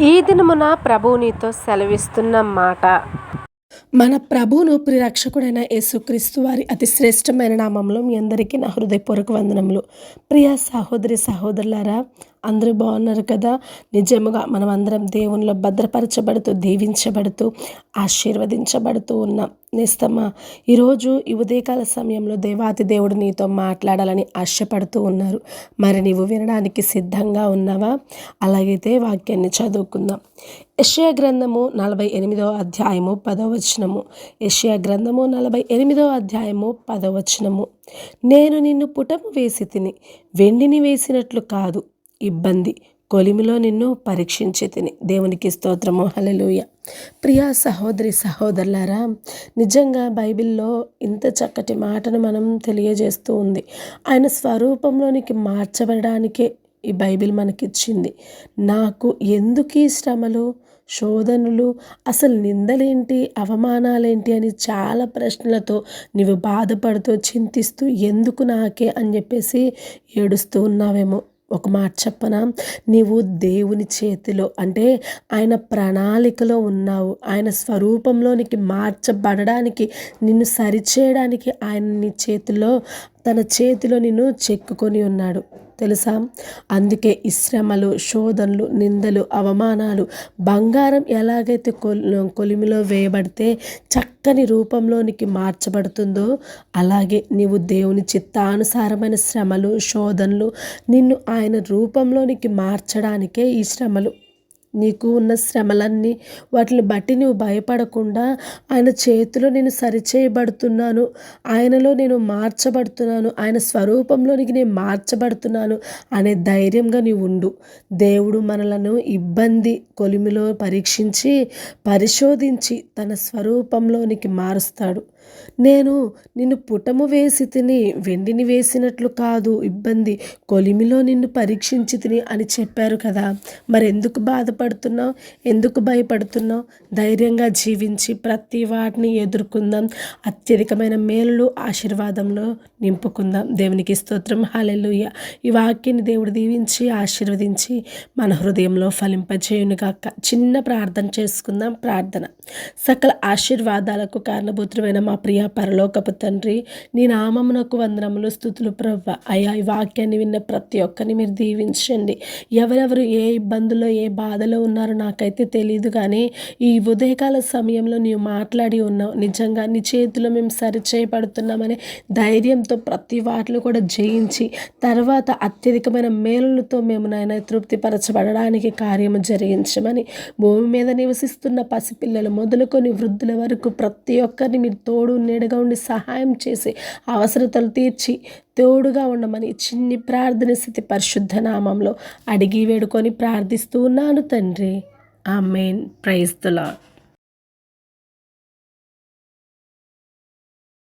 ఈ దినమున ప్రభువు నీతో సెలవిస్తున్న మాట. మన ప్రభువును ప్రిరక్షకుడైన యేసుక్రీస్తు వారి అతి శ్రేష్టమైన నామంలో మీ అందరికీ నా హృదయపూర్వక వందనములు. ప్రియ సహోదరి సహోదరులారా అందరూ బాగున్నారు కదా? నిజముగా మనం అందరం దేవునిలో భద్రపరచబడుతూ దీవించబడుతూ ఆశీర్వదించబడుతూ ఉన్నాం. నేస్తమ్మా ఈరోజు ఈ ఉదయకాల సమయంలో దేవాతి దేవుడు నీతో మాట్లాడాలని ఆశపడుతూ ఉన్నారు. మరి నీవు వినడానికి సిద్ధంగా ఉన్నావా? అలాగైతే వాక్యాన్ని చదువుకుందాం. యషయా గ్రంథము నలభై ఎనిమిదో అధ్యాయము పదవచనము యషయా గ్రంథము నలభై ఎనిమిదో అధ్యాయము పదవచనము నేను నిన్ను పుటము వేసి తిని వెండిని వేసినట్లు కాదు ఇబ్బంది. కొలిమిలో నిన్ను పరీక్షించి తిని. దేవునికి స్తోత్రము. హలలుయ ప్రియా సహోదరి సహోదరులారా నిజంగా బైబిల్లో ఇంత చక్కటి మాటను మనం తెలియజేస్తూ ఉంది. ఆయన స్వరూపంలోనికి మార్చబడడానికే ఈ బైబిల్ మనకిచ్చింది. నాకు ఎందుకు ఈ శ్రమలు శోధనలు అసలు నిందలేంటి అవమానాలేంటి అని చాలా ప్రశ్నలతో నీవు బాధపడుతూ చింతిస్తూ ఎందుకు నాకే అని చెప్పేసి ఏడుస్తూ ఉన్నావేమో. ఒక మాట చెప్పనా? నీవు దేవుని చేతిలో అంటే ఆయన ప్రణాళికలో ఉన్నావు. ఆయన స్వరూపంలోనికి మార్చబడడానికి నిన్ను సరిచేయడానికి ఆయన నీ చేతిలో తన చేతిలో నిన్ను చెక్కుకొని ఉన్నాడు. తెలుసా? అందుకే ఈ శ్రమలు శోధనలు నిందలు అవమానాలు బంగారం ఎలాగైతే కొలిమిలో వేయబడితే చక్కని రూపంలోనికి మార్చబడుతుందో అలాగే నీవు దేవుని చిత్తానుసారమైన శ్రమలు శోధనలు నిన్ను ఆయన రూపంలోనికి మార్చడానికే ఈ శ్రమలు నీకు ఉన్న శ్రమలన్నీ వాటిని బట్టి నువ్వు భయపడకుండా ఆయన చేతిలో నేను సరిచేయబడుతున్నాను. ఆయనలో నేను మార్చబడుతున్నాను. ఆయన స్వరూపంలోనికి నేను మార్చబడుతున్నాను అనే ధైర్యంగా నీవు ఉండు. దేవుడు మనలను ఇబ్బంది కొలిమిలో పరీక్షించి పరిశోధించి తన స్వరూపంలోనికి మారుస్తాడు. నేను నిన్ను పుటము వేసి తిని వెండిని వేసినట్లు కాదు ఇబ్బంది. కొలిమిలో నిన్ను పరీక్షించి తిని అని చెప్పారు కదా. మరెందుకు బాధపడుతున్నావు? ఎందుకు భయపడుతున్నావు? ధైర్యంగా జీవించి ప్రతి వాటిని ఎదుర్కొందాం. అత్యధికమైన మేలు ఆశీర్వాదంలో నింపుకుందాం. దేవునికి స్తోత్రం. హాలెలుయ్య ఈ వాక్యాన్ని దేవుడు దీవించి ఆశీర్వదించి మన హృదయంలో ఫలింపజేయునుగాక చిన్న ప్రార్థన చేసుకుందాం. ప్రార్థన. సకల ఆశీర్వాదాలకు కారణభూతుడమైన మా ప్రియ పరలోకపు తండ్రి నీ నామమునకు వందనములు స్థుతులు ప్రవ్వ. అయా ఈ వాక్యాన్ని విన్న ప్రతి ఒక్కరిని మీరు దీవించండి. ఎవరెవరు ఏ ఇబ్బందులో ఏ బాధలో ఉన్నారో నాకైతే తెలియదు కానీ ఈ ఉదయకాల సమయంలో నీవు మాట్లాడి ఉన్నావు. నిజంగా నీ చేతిలో మేము సరిచేయబడుతున్నామనే ధైర్యంతో ప్రతి వాటిలో కూడా జయించి తర్వాత అత్యధికమైన మేలులతో మేము నాయన తృప్తిపరచబడడానికి కార్యము జరిగించమని భూమి మీద నివసిస్తున్న పసిపిల్లలు మొదలుకొని వృద్ధుల వరకు ప్రతి ఒక్కరిని మీరు తోడు నీడగా ఉండి సహాయం చేసి అవసరతలు తీర్చి తోడుగా ఉండమని చిన్ని ప్రార్థన స్థితి పరిశుద్ధ నామంలో అడిగి వేడుకొని ప్రార్థిస్తూ ఉన్నాను తండ్రి. ఆ మెయిన్ ప్రైజ్ ద